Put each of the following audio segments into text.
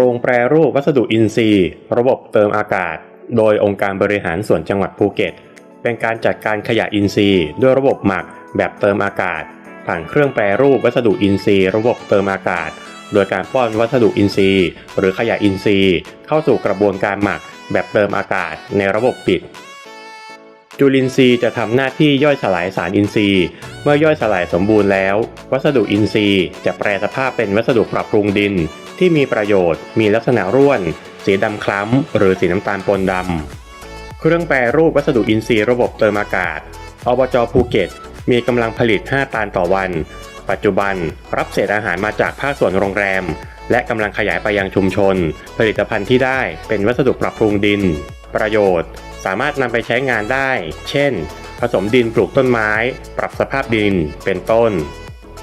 โรงแปรรูปวัสดุอินทรีย์ ระบบเติมอากาศ โดยองค์การบริหารส่วนจังหวัดภูเก็ต เป็นการจัดการขยะอินทรีย์ ด้วยระบบหมักแบบเติมอากาศ ผ่านเครื่องแปรรูปวัสดุอินทรีย์ ระบบเติมอากาศ โดยการป้อนวัสดุอินทรีย์ หรือขยะอินทรีย์ เข้าสู่กระบวนการหมักแบบเติมอากาศในระบบปิดจุลินทรีย์จะทำหน้าที่ย่อยสลายสารอินทรีย์ เมื่อย่อยสลายสมบูรณ์แล้ว วัสดุอินทรีย์จะแปรสภาพเป็นวัสดุปรับปรุงดิน ที่มีประโยชน์ มีลักษณะร่วน สีดำคล้ำ หรือสีน้ำตาลปนดำ เครื่องแปรรูปวัสดุอินทรีย์ระบบเติมอากาศ อบจภูเก็ต มีกำลังผลิต 5 ตันต่อวัน ปัจจุบันรับเศษอาหารมาจากภาคส่วนโรงแรม และกำลังขยายไปยังชุมชน ผลิตภัณฑ์ที่ได้เป็นวัสดุปรับปรุงดิน ประโยชน์ สามารถนำไปใช้งานได้ เช่น ผสมดินปลูกต้นไม้ ปรับสภาพดิน เป็นต้น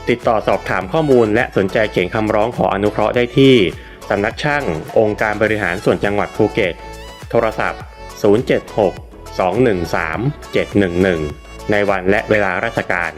ติดต่อสอบถามข้อมูล และสนใจเขียนคำร้องขออนุเคราะห์ได้ที่สำนักช่าง องค์การบริหารส่วนจังหวัดภูเก็ต โทรศัพท์ 076 213 711 ในวันและเวลาราชการ